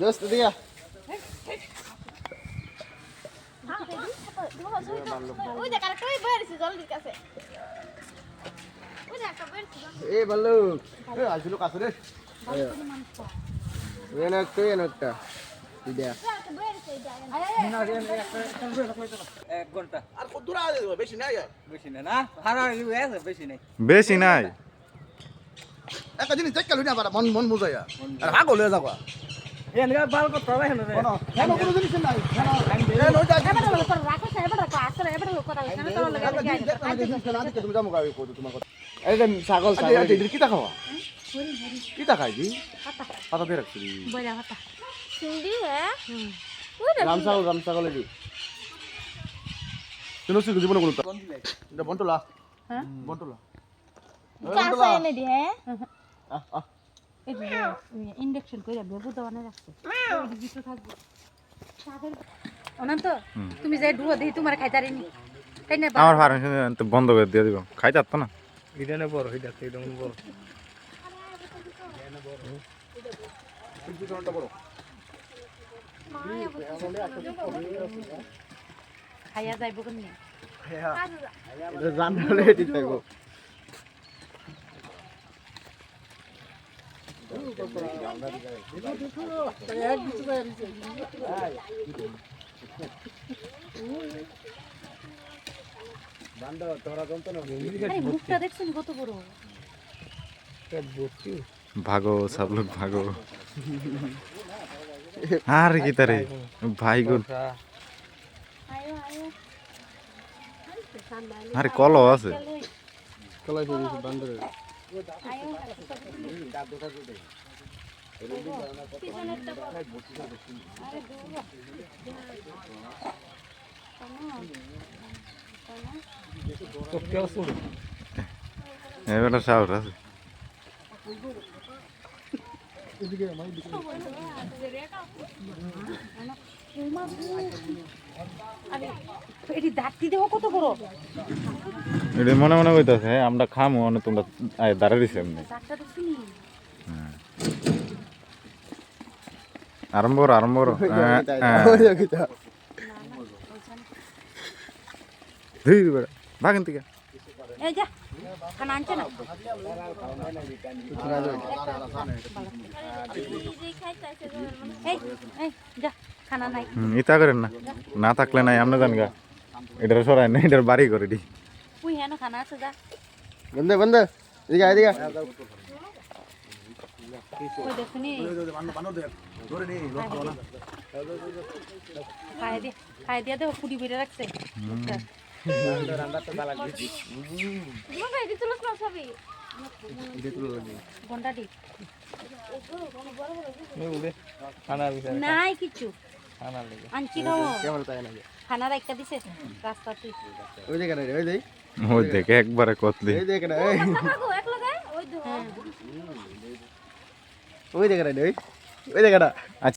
দোস্ত দিয়া এ ভালো এ আসলো কাছে রে একটা একটা বেশি নাই। একটা জিনিস দেখ মন মন বুঝাইয়া। আর হা গলে যাবা। এনগা বাল করতে হবে না রে কেন কোনো জিনিস নাই কেন ওইটা এবারে বলো রাখো না এবারে রাখো আসলে এবারে কথা বলছ না তোর লাগে লাগে তুমি যাব গাড়ি করতে তোমার কথা এই যে ছাগল ছাগল এটা কি খাওয়া কি খাই দি পাতা দিয়ে রাখছি বইলা কথা সিন্ডি হ্যাঁ রাম ছাগল রাম ছাগল এটি তুমি সিগু জীবনে কোনো এটা বন্টলা হ্যাঁ বন্টলা কাছে এনে দি হ্যাঁ আহ আহ ইন্ডাকশন করে বেবু দোকানে রাখছে। থাকবে। অনন্ত তুমি যাই ডুয়ো দেখি তোমার খাইতারিনি তাই না আমার ফার্মেশন তো বন্ধ করে দিয়ে দিব। খাইতে পারতো না? এটা নে বড়। এটা এটা বড়। খাইয়া যাইব কেন এটা জানলে এটি থাকব আরে মুখটা দেখছেন কত বড় ভাগো সব লোক ভাগো। আর কি তারে? ভাই গো আয়ো আয়ো আরে কল আছে। কলাই বান্দরের। আয়ো পিছনেরটা বড়। আরে দূর তো এটি দাঁতটি দেবো কত বড়? এটা মনে মনে কইতাছে হ্যাঁ আমরা খামু মানে তোমরা দাঁড়া দিছে এমনি। শুনি। আরম্ভ করো, আরম্ভ করো। হ্যাঁ, হ্যাঁ। ধুই বেড়া ভাগেন থেকে এই যা খানা আনছে না? এই এই যা খানা নাই হুম, ইতা করেন না। না থাকলে নাই আপনি জান গা। এটার সরাই না এটার বাড়ি করে দি। তুই হেন খানা আছে যা। বন্ধে বন্ধে। এদিকে এদিকে খাই দিয়ে খাই দেখো ফুটি বেড়ে রাখছে। নাই কিছু। আনছি খানা রাখতে দিছে রাস্তাতে ওই দেখে ওই দেই ওই দেখে একবারে কতলি। এই দেখে না এই এক লাগায় ওই ওই দেখে না ওই। ওই দেখে না